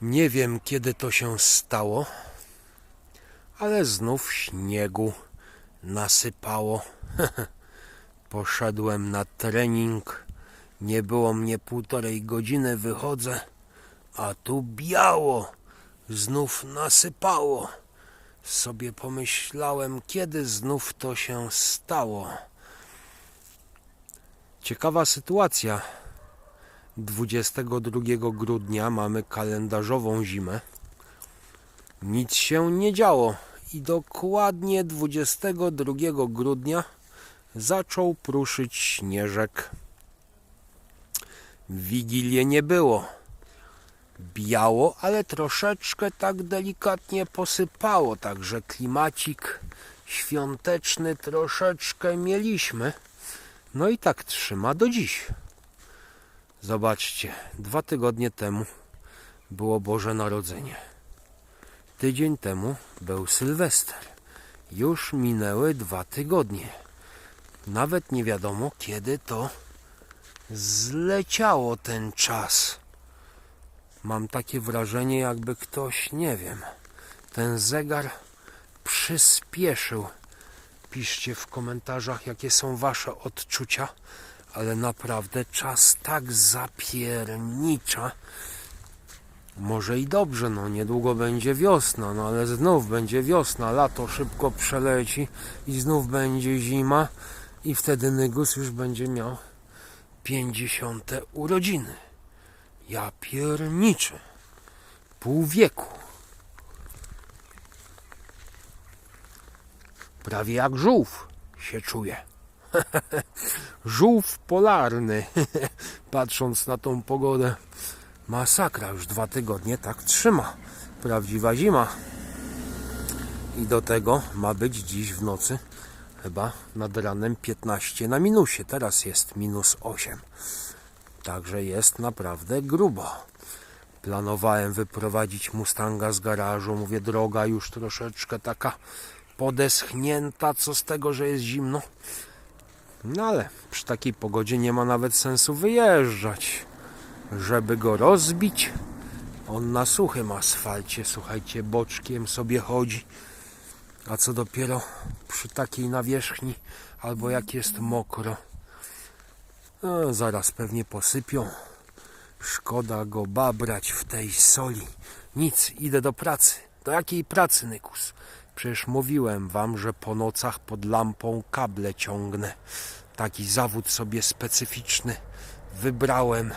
Nie wiem kiedy to się stało, ale znów śniegu nasypało. Poszedłem na trening. Nie było mnie półtorej godziny, wychodzę, a tu biało. Znów nasypało. Sobie pomyślałem, kiedy znów to się stało. Ciekawa sytuacja. 22 grudnia mamy kalendarzową zimę. Nic się nie działo i dokładnie 22 grudnia zaczął pruszyć śnieżek. Wigilię nie było. Biało, ale troszeczkę tak delikatnie posypało, także klimacik świąteczny troszeczkę mieliśmy. No i tak trzyma do dziś. Zobaczcie, dwa tygodnie temu było Boże Narodzenie. Tydzień temu był Sylwester. Już minęły dwa tygodnie. Nawet nie wiadomo, kiedy to zleciało ten czas. Mam takie wrażenie, jakby ktoś, nie wiem, ten zegar przyspieszył. Piszcie w komentarzach, jakie są Wasze odczucia, ale naprawdę czas tak zapiernicza. Może i dobrze, no niedługo będzie wiosna, no ale znów będzie wiosna, lato szybko przeleci i znów będzie zima i wtedy Nygus już będzie miał 50 urodziny. Ja pierniczę. Pół wieku. Prawie jak żółw się czuje. żółw polarny. Patrząc na tą pogodę. Masakra, już dwa tygodnie tak trzyma. Prawdziwa zima. I do tego ma być dziś w nocy chyba nad ranem 15 na minusie. Teraz jest minus 8. Także jest naprawdę grubo. Planowałem wyprowadzić Mustanga z garażu. Mówię, droga już troszeczkę taka podeschnięta, co z tego, że jest zimno. No ale przy takiej pogodzie nie ma nawet sensu wyjeżdżać, żeby go rozbić. On na suchym asfalcie, słuchajcie, boczkiem sobie chodzi. A co dopiero przy takiej nawierzchni, albo jak jest mokro. No, zaraz pewnie posypią. Szkoda go babrać w tej soli. Nic, idę do pracy. Do jakiej pracy, Nykus? Przecież mówiłem wam, że po nocach pod lampą kable ciągnę. Taki zawód sobie specyficzny wybrałem.